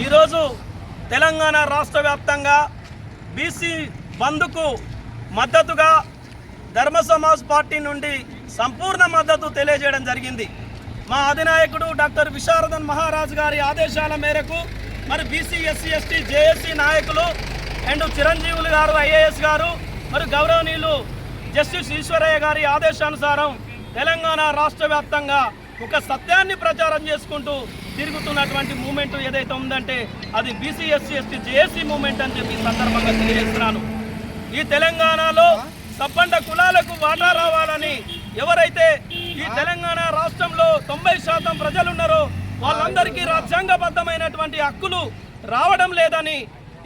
ఈరోజు తెలంగాణ రాష్ట్ర వ్యాప్తంగా బీసీ బంద్కు మద్దతుగా ధర్మ సమాజ్ పార్టీ నుండి సంపూర్ణ మద్దతు తెలియజేయడం జరిగింది. మా అధినాయకుడు డాక్టర్ విశారదన్ మహారాజ్ గారి ఆదేశాల మేరకు మరి బీసీ ఎస్సీ ఎస్టీ జేఏసీ నాయకులు అండ్ చిరంజీవులు గారు ఐఏఎస్ గారు మరి గౌరవనీయులు జస్టిస్ ఈశ్వరయ్య గారి ఆదేశానుసారం తెలంగాణ రాష్ట్ర వ్యాప్తంగా ఒక సత్యాన్ని ప్రచారం చేసుకుంటూ తిరుగుతున్నటువంటి మూమెంట్ ఏదైతే ఉందంటే అది BC SC ST JAC movement అని చెప్పి సందర్భంగా తెలియజేస్తున్నాను. ఈ తెలంగాణలో సబ్బండ కులాలకు వాటా రావాలని ఎవరైతే ఈ తెలంగాణ రాష్ట్రంలో తొంభై శాతం ప్రజలున్నారో వాళ్ళందరికీ రాజ్యాంగబద్ధమైనటువంటి హక్కులు రావడం లేదని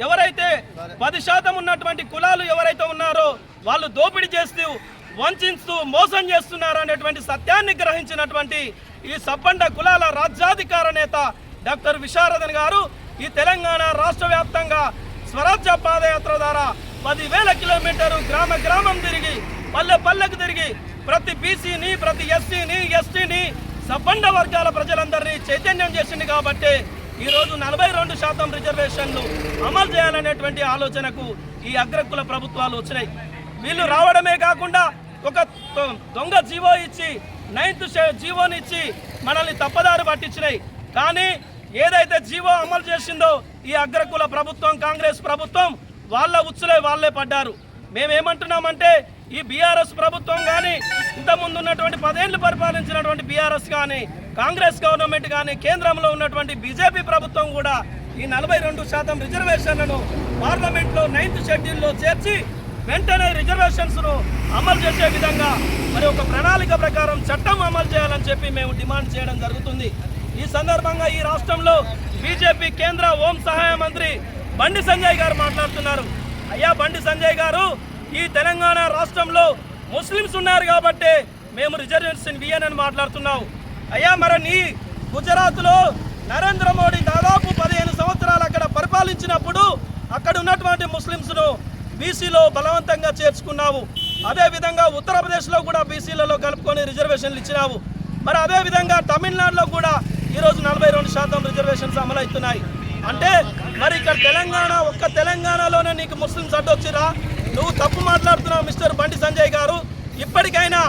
ఎవరైతే పది శాతం ఉన్నటువంటి కులాలు ఎవరైతే ఉన్నారో వాళ్ళు దోపిడీ చేస్తూ వంచిస్తూ మోసం చేస్తున్నారు అనేటువంటి సత్యాన్ని గ్రహించినటువంటి ఈ సబ్బండ కులాల రాజ్యాధికార నేత డాక్టర్ విశారదన్ గారు ఈ తెలంగాణ రాష్ట్ర వ్యాప్తంగా స్వరాజ్య పాదయాత్ర ద్వారా పదివేల కిలోమీటరు గ్రామ గ్రామం తిరిగి పల్లె పల్లెకు తిరిగి ప్రతి బీసీని ప్రతి ఎస్సీని ఎస్టీని సబ్బండ వర్గాల ప్రజలందరినీ చైతన్యం చేసింది కాబట్టి ఈరోజు నలభై రెండు శాతం రిజర్వేషన్లు అమలు చేయాలనేటువంటి ఆలోచనకు ఈ అగ్రకుల ప్రభుత్వాలు వచ్చినాయి. వీళ్ళు రావడమే కాకుండా ఒక దొంగ జీవో ఇచ్చి నైన్త్ జీవోని ఇచ్చి మనల్ని తప్పదారు పట్టించినాయి. కానీ ఏదైతే జీవో అమలు చేసిందో ఈ అగ్రకుల ప్రభుత్వం కాంగ్రెస్ ప్రభుత్వం వాళ్ళ ఉచ్చులే వాళ్ళే పడ్డారు. మేమేమంటున్నామంటే ఈ బీఆర్ఎస్ ప్రభుత్వం కానీ ఇంతకుముందు ఉన్నటువంటి పదేళ్ళు పరిపాలించినటువంటి బీఆర్ఎస్ కానీ కాంగ్రెస్ గవర్నమెంట్ కానీ కేంద్రంలో ఉన్నటువంటి బీజేపీ ప్రభుత్వం కూడా ఈ నలభై రెండు శాతం రిజర్వేషన్లను పార్లమెంట్లో నైన్త్ షెడ్యూల్లో చేర్చి వెంటనే రిజర్వేషన్స్ను అమలు చేసే విధంగా మరి ఒక ప్రణాళిక ప్రకారం చట్టం అమలు చేయాలని చెప్పి మేము డిమాండ్ చేయడం జరుగుతుంది. ఈ సందర్భంగా ఈ రాష్ట్రంలో బీజేపీ కేంద్ర హోం సహాయ మంత్రి బండి సంజయ్ గారు మాట్లాడుతున్నారు. అయ్యా బండి సంజయ్ గారు ఈ తెలంగాణ రాష్ట్రంలో ముస్లిమ్స్ ఉన్నారు కాబట్టి మేము రిజర్వేషన్ ఇయ్యనని మాట్లాడుతున్నావు. అయ్యా మరి నీ గుజరాత్లో నరేంద్ర మోడీ దాదాపు పదిహేను సంవత్సరాలు అక్కడ పరిపాలించినప్పుడు అక్కడ ఉన్నటువంటి ముస్లిమ్స్ను బీసీలో బలవంతంగా చేర్చుకున్నావు. అదే విధంగా ఉత్తరప్రదేశ్లో కూడా బీసీలలో కలుపుకొని రిజర్వేషన్లు ఇచ్చినావు. మరి అదే విధంగా తమిళనాడులో కూడా ఈరోజు నలభై రెండు శాతం రిజర్వేషన్స్ అమలవుతున్నాయి. అంటే మరి ఇక్కడ తెలంగాణ ఒక్క తెలంగాణలోనే నీకు ముస్లిం అడ్డొచ్చిరా? నువ్వు తప్పు మాట్లాడుతున్నావు మిస్టర్ బండి సంజయ్ గారు. ఇప్పటికైనా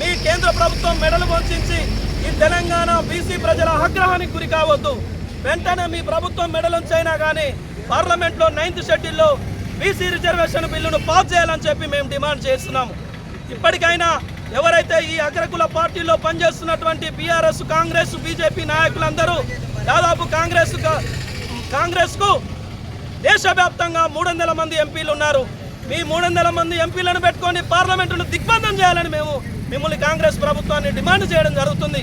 మీ కేంద్ర ప్రభుత్వం మెడలు వంచి ఈ తెలంగాణ బీసీ ప్రజల ఆగ్రహానికి గురి కావద్దు. వెంటనే మీ ప్రభుత్వం మెడలుంచైనా కానీ పార్లమెంట్లో నైన్త్ షెడ్యూల్లో బీసీ రిజర్వేషన్ బిల్లును పాస్ చేయాలని చెప్పి మేము డిమాండ్ చేస్తున్నాము ఇప్పటికైనా ఎవరైతే ఈ అగ్రకుల పార్టీలో పనిచేస్తున్నటువంటి బీఆర్ఎస్ కాంగ్రెస్ బీజేపీ నాయకులందరూ దాదాపు కాంగ్రెస్ కాంగ్రెస్కు దేశవ్యాప్తంగా మూడు వందల మంది ఎంపీలు ఉన్నారు. మీ మూడు వందల మంది ఎంపీలను పెట్టుకొని పార్లమెంటును దిగ్బంధం చేయాలని మేము మిమ్మల్ని కాంగ్రెస్ ప్రభుత్వాన్ని డిమాండ్ చేయడం జరుగుతుంది.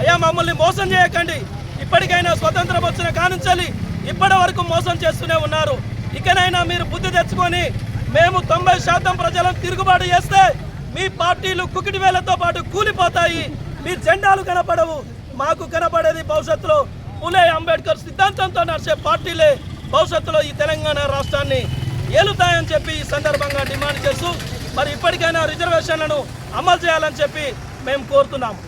అయ్యా మమ్మల్ని మోసం చేయకండి. ఇప్పటికైనా స్వతంత్రం వచ్చిన కానుంచాలి ఇప్పటి వరకు మోసం చేస్తూనే ఉన్నారు. ఇకనైనా మీరు బుద్ధి తెచ్చుకొని మేము తొంభై శాతం ప్రజలను తిరుగుబాటు చేస్తే మీ పార్టీలు కుకిటి వేలతో పాటు కూలిపోతాయి. మీ జెండాలు కనపడవు. మాకు కనపడేది భవిష్యత్తులో పులే అంబేద్కర్ సిద్ధాంతంతో నడిచే పార్టీలే భవిష్యత్తులో ఈ తెలంగాణ రాష్ట్రాన్ని ఏలుతాయని చెప్పి ఈ సందర్భంగా డిమాండ్ చేస్తూ మరి ఇప్పటికైనా రిజర్వేషన్లను అమలు చేయాలని చెప్పి మేము కోరుతున్నాము.